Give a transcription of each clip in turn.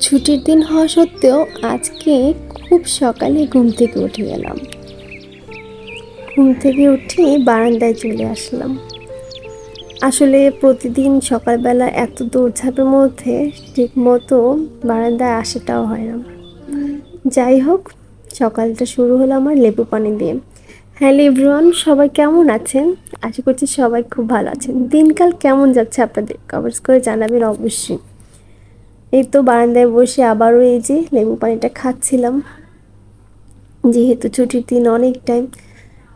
ছুটির দিন হওয়া সত্ত্বেও আজকে খুব সকালে ঘুম থেকে উঠে গেলাম। ঘুম থেকে উঠে বারান্দায় চলে আসলাম। আসলে প্রতিদিন সকালবেলা এত দৌড়ঝাঁপের মধ্যে ঠিক মতো বারান্দায় আসাটাও হয় না। যাই হোক, সকালটা শুরু হলো আমার লেবু পানি দিয়ে। হ্যালো এভরিওয়ান সবাই কেমন আছেন? আশা করছি সবাই খুব ভালো আছেন। দিনকাল কেমন যাচ্ছে আপনাদের? কমেন্টস করে জানাবেন অবশ্যই। এই তো বারান্দায় বসে আবারও এই যে লেবু পানিটা খাচ্ছিলাম। যেহেতু ছুটির দিন অনেক টাইম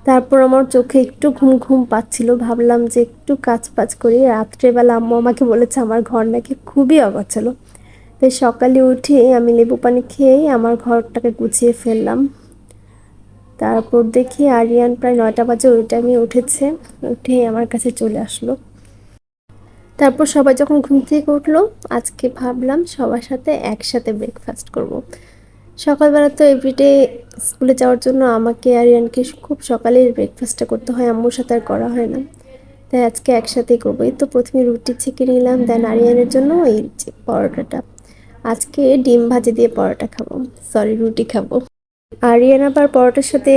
তারপর আমার চোখে একটু ঘুম ঘুম পাচ্ছিল। ভাবলাম যে একটু কাজ পাজ করি। রাত্রেবেলা আম্মু আমাকে বলেছে আমার ঘর নাকি খুবই অগোছালো। তাই সকালে উঠে আমি লেবু পানি খেয়েই আমার ঘরটাকে গুছিয়ে ফেললাম। তারপর দেখি আরিয়ান প্রায় নয়টা বাজে ওই টাইমে উঠেছে। উঠে আমার কাছে চলে আসলো। তারপর সবাই যখন ঘুম থেকে উঠল, আজকে ভাবলাম সবার সাথে একসাথে ব্রেকফাস্ট করব। সকালবেলা তো এভরিডে স্কুলে যাওয়ার জন্য আমাকে আরিয়ানকে খুব সকালে ব্রেকফাস্টটা করতে হয়, আম্মুর সাথে আর করা হয় না। তাই আজকে একসাথেই করব। এই তো প্রথমে রুটি ছেঁকে নিলাম দেন আরিয়ানের জন্য এই পরোটাটা। আজকে ডিম ভাজি দিয়ে পরোটা খাব। সরি রুটি খাব। আরিয়ান আবার পরোটার সাথে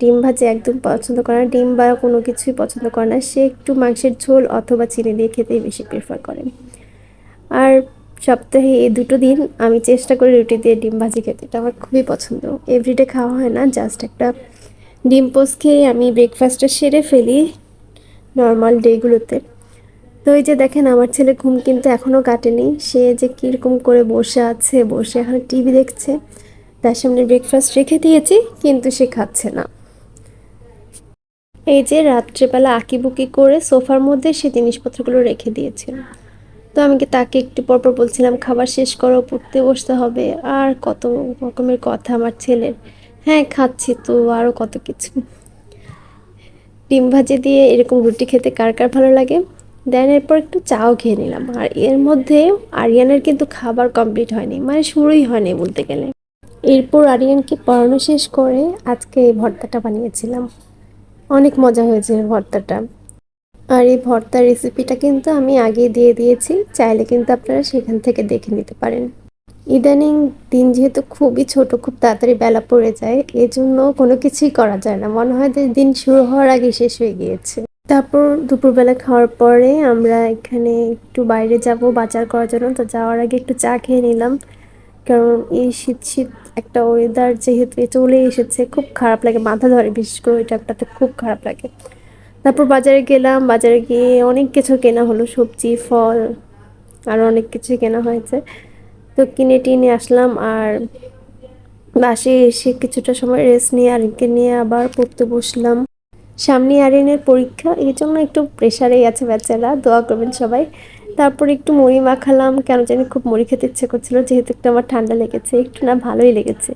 ডিম ভাজি একদম পছন্দ করে না। ডিম বা কোনো কিছুই পছন্দ করে না। সে একটু মাংসের ঝোল অথবা চিনি দিয়ে খেতেই বেশি প্রেফার করে। আর সপ্তাহে এই দুটো দিন আমি চেষ্টা করি রুটি দিয়ে ডিম ভাজি খেতে। এটা আমার খুবই পছন্দ। এভরিডে খাওয়া হয় না জাস্ট একটা ডিম পোস্ট খেয়ে আমি ব্রেকফাস্টটা সেরে ফেলি নর্মাল ডেগুলোতে তো এই যে দেখেন, আমার ছেলে ঘুম কিন্তু এখনও কাটেনি। সে যে কীরকম করে বসে আছে, বসে এখন টিভি দেখছে। তার সামনে ব্রেকফাস্ট রেখে দিয়েছি, কিন্তু সে খাচ্ছে না। এই যে রাত্রেবেলা আঁকিবুকি করে সোফার মধ্যে সে জিনিসপত্রগুলো রেখে দিয়েছিল তো আমি কি তাকে একটু পরপর বলছিলাম, খাবার শেষ করো, পড়তে বসতে হবে। আর কত রকমের কথা আমার ছেলের। হ্যাঁ খাচ্ছি তো আরও কত কিছু। ডিম ভাজি দিয়ে এরকম রুটি খেতে কার কার ভালো লাগে? দেন এরপর একটু চাও খেয়ে নিলাম। আর এর মধ্যে আরিয়ানের কিন্তু খাবার কমপ্লিট হয়নি মানে শুরুই হয়নি বলতে গেলে। এরপর আরিয়ানকে পড়ানো শেষ করে আজকে এই ভর্তাটা বানিয়েছিলাম। অনেক মজা হয়েছে ভর্তাটা। আর এই ভর্তার রেসিপিটা কিন্তু আমি আগে দিয়ে দিয়েছি, চাইলে কিন্তু আপনারা সেখান থেকে দেখে নিতে পারেন। ইদানিং দিন যেহেতু খুবই ছোট, খুব তাড়াতাড়ি বেলা পড়ে যায়, এজন্য কোনো কিছুই করা যায় না। মনে হয় যে দিন শুরু হওয়ার আগে শেষ হয়ে গিয়েছে। তারপর দুপুরবেলা খাওয়ার পরে আমরা এখানে একটু বাইরে যাব, বাজার করার জন্য। তো যাওয়ার আগে একটু চা খেয়ে নিলাম। কারণ এই শীত শীত একটা ওয়েদার যেহেতু চলে এসেছে, খুব খারাপ লাগে মাথা ধরে, বিশেষ করে ওই খুব খারাপ লাগে। তারপর বাজারে গেলাম, বাজারে গিয়ে অনেক কিছু কেনা হলো, সবজি, ফল, আর অনেক কিছু কেনা হয়েছে। তো কিনে টিনে আসলাম আর বাসে এসে কিছুটা সময় রেস্ট নিয়ে আরিনকে নিয়ে আবার পড়তে বসলাম। সামনে আরিনের পরীক্ষা, এই জন্য একটু প্রেশারেই আছে বেচারা দোয়া করবেন সবাই। তারপর একটু মুড়ি মাখালাম। কেন জানি খুব মুড়ি খেতে ইচ্ছে করছিল, যেহেতু একটু আমার ঠান্ডা লেগেছে, একটু না ভালোই লেগেছে।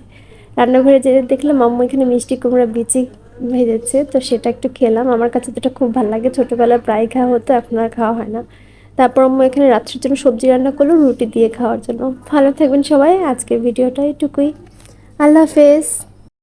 রান্নাঘরে যেতে দেখলাম, আম্মু এখানে মিষ্টি কুমড়া, বিচি ভেজেছে, তো সেটা একটু খেলাম। আমার কাছে তো খুব ভালো লাগে, ছোটোবেলায় প্রায় খাওয়া হতো, এখন আর খাওয়া হয় না। তারপর আম্মু এখানে রাত্রের জন্য সবজি রান্না করল, রুটি দিয়ে খাওয়ার জন্য। ভালো থাকবেন সবাই, আজকের ভিডিওটা এটুকুই। আল্লাহ হাফেজ।